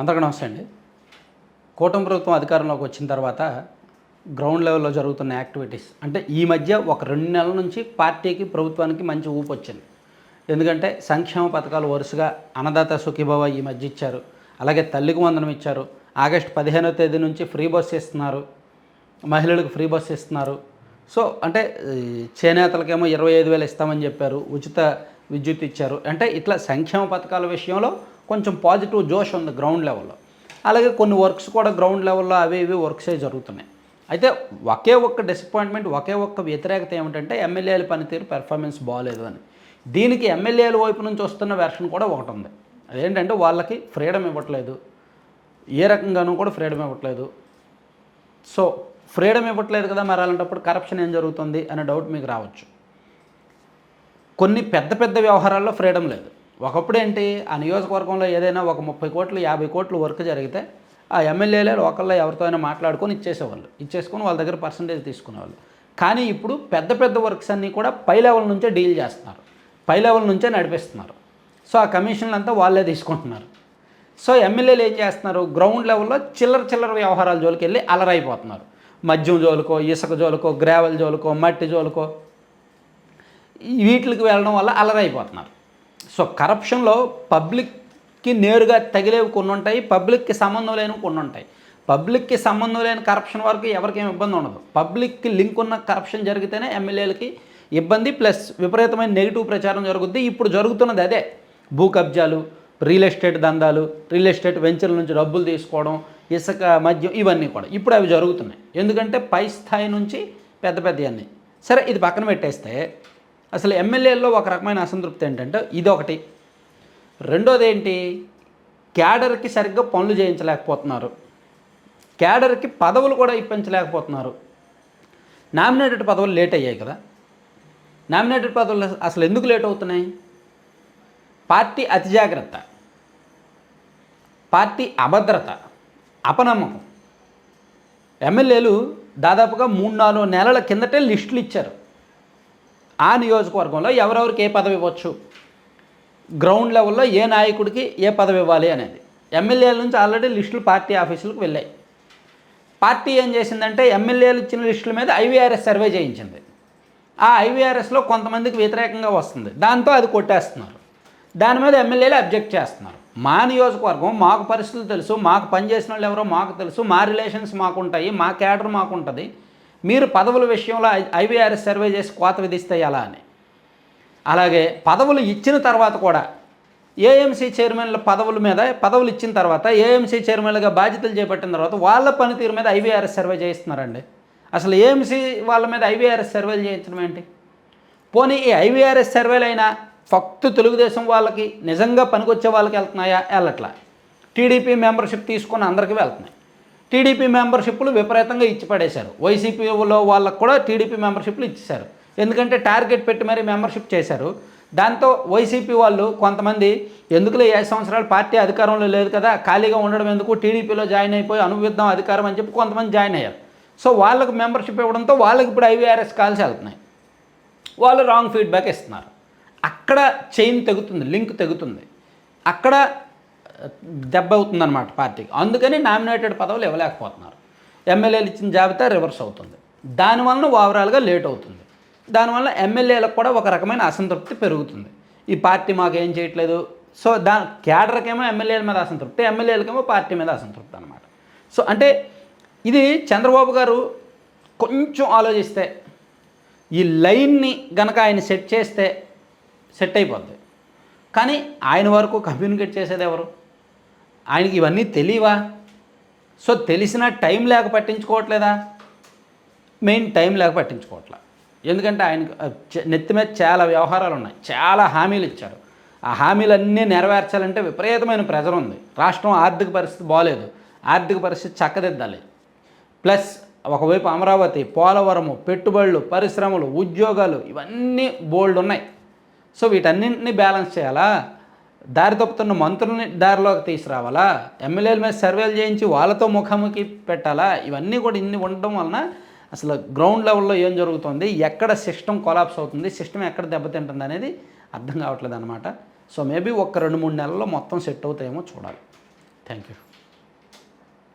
అందరికీ నమస్తే అండి. కూటమి ప్రభుత్వం అధికారంలోకి వచ్చిన తర్వాత గ్రౌండ్ లెవెల్లో జరుగుతున్న యాక్టివిటీస్ అంటే ఈ మధ్య ఒక రెండు నెలల నుంచి పార్టీకి ప్రభుత్వానికి మంచి ఊపు వచ్చింది. ఎందుకంటే సంక్షేమ పథకాలు వరుసగా అన్నదాత సుఖీభవ ఈ మధ్య ఇచ్చారు. అలాగే తల్లికి వందనం ఇచ్చారు. ఆగస్టు పదిహేనో తేదీ నుంచి ఫ్రీ బస్ ఇస్తున్నారు. మహిళలకు ఫ్రీ బస్ ఇస్తున్నారు. సో అంటే చేనేతలకేమో ఇరవై ఐదు వేలు ఇస్తామని చెప్పారు. ఉచిత విద్యుత్ ఇచ్చారు. అంటే ఇట్లా సంక్షేమ పథకాల విషయంలో కొంచెం పాజిటివ్ జోష్ ఉంది గ్రౌండ్ లెవెల్లో. అలాగే కొన్ని వర్క్స్ కూడా గ్రౌండ్ లెవెల్లో అవి ఇవి వర్క్సే జరుగుతున్నాయి. అయితే ఒకే ఒక్క డిసప్పాయింట్మెంట్ ఒకే ఒక్క వ్యతిరేకత ఏమిటంటే ఎమ్మెల్యేల పనితీరు పెర్ఫార్మెన్స్ బాగాలేదు అని. దీనికి ఎమ్మెల్యేల వైపు నుంచి వస్తున్న వెర్షన్ కూడా ఒకటి ఉంది. అదేంటంటే వాళ్ళకి ఫ్రీడమ్ ఇవ్వట్లేదు. ఏ రకంగానూ కూడా ఫ్రీడమ్ ఇవ్వట్లేదు. సో ఫ్రీడమ్ ఇవ్వట్లేదు కదా మరి అలాంటప్పుడు కరప్షన్ ఏం జరుగుతుంది అనే డౌట్ మీకు రావచ్చు. కొన్ని పెద్ద పెద్ద వ్యవహారాల్లో ఫ్రీడమ్ లేదు. ఒకప్పుడు ఏంటి ఆ నియోజకవర్గంలో ఏదైనా ఒక ముప్పై కోట్లు యాభై కోట్లు వర్క్ జరిగితే ఆ ఎమ్మెల్యేలే లోకల్లో ఎవరితో అయినా మాట్లాడుకొని ఇచ్చేసేవాళ్ళు. ఇచ్చేసుకొని వాళ్ళ దగ్గర పర్సంటేజ్ తీసుకునేవాళ్ళు. కానీ ఇప్పుడు పెద్ద పెద్ద వర్క్స్ అన్నీ కూడా పై లెవెల్ నుంచే డీల్ చేస్తున్నారు. పై లెవెల్ నుంచే నడిపిస్తున్నారు. సో ఆ కమిషన్లు అంతా వాళ్ళే తీసుకుంటున్నారు. సో ఎమ్మెల్యేలు ఏం చేస్తున్నారు? గ్రౌండ్ లెవెల్లో చిల్లర చిల్లర వ్యవహారాల జోలికి వెళ్ళి అలరైపోతున్నారు. మద్యం జోలుకో ఇసుక జోలుకో గ్రావెల్ జోలుకో మట్టి జోలుకో వీటికి వెళ్ళడం వల్ల అలరైపోతున్నారు. సో కరప్షన్లో పబ్లిక్కి నేరుగా తగిలేవి కొన్ని ఉంటాయి పబ్లిక్కి సంబంధం లేని కొన్ని ఉంటాయి పబ్లిక్కి సంబంధం లేని కరప్షన్ వరకు ఎవరికేం ఇబ్బంది ఉండదు. పబ్లిక్కి లింక్ ఉన్న కరప్షన్ జరిగితేనే ఎమ్మెల్యేలకి ఇబ్బంది ప్లస్ విపరీతమైన నెగిటివ్ ప్రచారం జరుగుద్ది. ఇప్పుడు జరుగుతున్నది అదే. భూ కబ్జాలు రియల్ ఎస్టేట్ దందాలు రియల్ ఎస్టేట్ వెంచర్ల నుంచి డబ్బులు తీసుకోవడం ఇసుక మద్యం ఇవన్నీ కూడా ఇప్పుడు అవి జరుగుతున్నాయి. ఎందుకంటే పై స్థాయి నుంచి పెద్ద పెద్ద అన్నీ సరే ఇది పక్కన పెట్టేస్తే అసలు ఎమ్మెల్యేల్లో ఒక రకమైన అసంతృప్తి ఏంటంటే ఇది ఒకటి రెండోది ఏంటి క్యాడర్కి సరిగ్గా పనులు చేయించలేకపోతున్నారు. క్యాడర్కి పదవులు కూడా ఇప్పించలేకపోతున్నారు. నామినేటెడ్ పదవులు లేట్ అయ్యాయి కదా. నామినేటెడ్ పదవులు అసలు ఎందుకు లేట్ అవుతున్నాయి? పార్టీ అతి జాగ్రత్త పార్టీ అభద్రత. అపనమ్మకం. ఎమ్మెల్యేలు దాదాపుగా మూడు నాలుగు నెలల కిందటే లిస్టులు ఇచ్చారు. ఆ నియోజకవర్గంలో ఎవరెవరికి ఏ పదవి ఇవ్వచ్చు? గ్రౌండ్ లెవెల్లో ఏ నాయకుడికి ఏ పదవి ఇవ్వాలి అనేది. ఎమ్మెల్యేల నుంచి ఆల్రెడీ లిస్టులు పార్టీ ఆఫీసులకు వెళ్ళాయి. పార్టీ ఏం చేసిందంటే ఎమ్మెల్యేలు ఇచ్చిన లిస్టుల మీద ఐవీఆర్ఎస్ సర్వే చేయించింది. ఆ ఐవీఆర్ఎస్లో కొంతమందికి వ్యతిరేకంగా వస్తుంది. దాంతో అది కొట్టేస్తున్నారు. దాని మీద ఎమ్మెల్యేలు అబ్జెక్ట్ చేస్తున్నారు. మా నియోజకవర్గం మాకు పరిస్థితులు తెలుసు మాకు పనిచేసిన వాళ్ళు ఎవరో మాకు తెలుసు మా రిలేషన్స్ మాకు ఉంటాయి మా క్యాడర్ మాకు ఉంటుంది మీరు పదవుల విషయంలో ఐవీఆర్ఎస్ సర్వే చేసి కోత విధిస్తే ఎలా అని. అలాగే పదవులు ఇచ్చిన తర్వాత కూడా ఏఎంసీ చైర్మన్ల పదవుల మీద పదవులు ఇచ్చిన తర్వాత ఏఎంసీ చైర్మన్లుగా బాధ్యతలు చేపట్టిన తర్వాత వాళ్ళ పనితీరు మీద ఐవీఆర్ఎస్ సర్వే చేయిస్తున్నారండి. అసలు ఏఎంసీ వాళ్ళ మీద ఐవీఆర్ఎస్ సర్వేలు చేయించడం ఏంటి? పోనీ ఈ ఐవీఆర్ఎస్ సర్వేలైనా ఫక్తు తెలుగుదేశం వాళ్ళకి నిజంగా పనికొచ్చే వాళ్ళకి వెళ్తున్నాయా? వెళ్ళట్లా. టీడీపీ మెంబర్షిప్ తీసుకుని అందరికీ వెళ్తున్నాయి. టీడీపీ మెంబర్షిప్లు విపరీతంగా ఇచ్చి పడేశారు వైసీపీలో వాళ్ళకు కూడా టీడీపీ మెంబర్షిప్లు ఇచ్చేశారు. ఎందుకంటే టార్గెట్ పెట్టి మరీ మెంబర్షిప్ చేశారు. దాంతో వైసీపీ వాళ్ళు కొంతమంది ఎందుకులే ఏ సంవత్సరాలు పార్టీ అధికారంలో లేదు కదా ఖాళీగా ఉండడం ఎందుకు టీడీపీలో జాయిన్ అయిపోయి అనువిద్దాం అధికారం అని చెప్పి కొంతమంది జాయిన్ అయ్యారు. సో వాళ్ళకు మెంబర్షిప్ ఇవ్వడంతో వాళ్ళకి ఇప్పుడు ఐవీఆర్ఎస్ కాల్స్ వెళ్తున్నాయి. వాళ్ళు రాంగ్ ఫీడ్బ్యాక్ ఇస్తున్నారు. అక్కడ చైన్ తెగుతుంది లింక్ తెగుతుంది. అక్కడ దెబ్బ అవుతుందన్నమాట పార్టీకి. అందుకని నామినేటెడ్ పదవులు ఇవ్వలేకపోతున్నారు. ఎమ్మెల్యేలు ఇచ్చిన జాబితా రివర్స్ అవుతుంది. దానివలన ఓవరాల్గా లేట్ అవుతుంది. దానివల్ల ఎమ్మెల్యేలకు కూడా ఒక రకమైన అసంతృప్తి పెరుగుతుంది. ఈ పార్టీ మాకు ఏం చేయట్లేదు. సో దా క్యాడర్కేమో ఎమ్మెల్యేల మీద అసంతృప్తి ఎమ్మెల్యేలకేమో పార్టీ మీద అసంతృప్తి అనమాట సో అంటే ఇది చంద్రబాబు గారు కొంచెం ఆలోచిస్తే ఈ లైన్ని గనక ఆయన సెట్ చేస్తే సెట్ అయిపోద్ది. కానీ ఆయన వరకు కమ్యూనికేట్ చేసేది ఎవరు? ఆయనకి ఇవన్నీ తెలియవా? సో తెలిసిన టైం లేక పట్టించుకోవట్లేదా? మెయిన్ టైం లేక పట్టించుకోవట్లే. ఎందుకంటే ఆయనకు నెత్తి మీద చాలా వ్యవహారాలు ఉన్నాయి చాలా హామీలు ఇచ్చారు. ఆ హామీలన్నీ నెరవేర్చాలంటే విపరీతమైన ప్రెజర్ ఉంది. రాష్ట్రం ఆర్థిక పరిస్థితి బాగాలేదు ఆర్థిక పరిస్థితి చక్కదిద్దాలి. ప్లస్ ఒకవైపు అమరావతి పోలవరము పెట్టుబడులు పరిశ్రమలు ఉద్యోగాలు ఇవన్నీ బోల్డ్ ఉన్నాయి సో వీటన్నింటినీ బ్యాలెన్స్ చేయాలా? దారి తప్పుతున్న మంత్రుల్ని దారిలోకి తీసుకురావాలా? ఎమ్మెల్యేల మీద సర్వేలు చేయించి వాళ్ళతో ముఖాముఖి పెట్టాలా? ఇవన్నీ కూడా ఇన్ని ఉండడం వలన అసలు గ్రౌండ్ లెవెల్లో ఏం జరుగుతుంది? ఎక్కడ సిస్టమ్ కొలాప్స్ అవుతుంది? సిస్టమ్ ఎక్కడ దెబ్బతింటుంది అనేది అర్థం కావట్లేదు అనమాట సో మేబీ ఒక రెండు మూడు నెలల్లో మొత్తం సెట్ అవుతాయేమో చూడాలి. Thank you.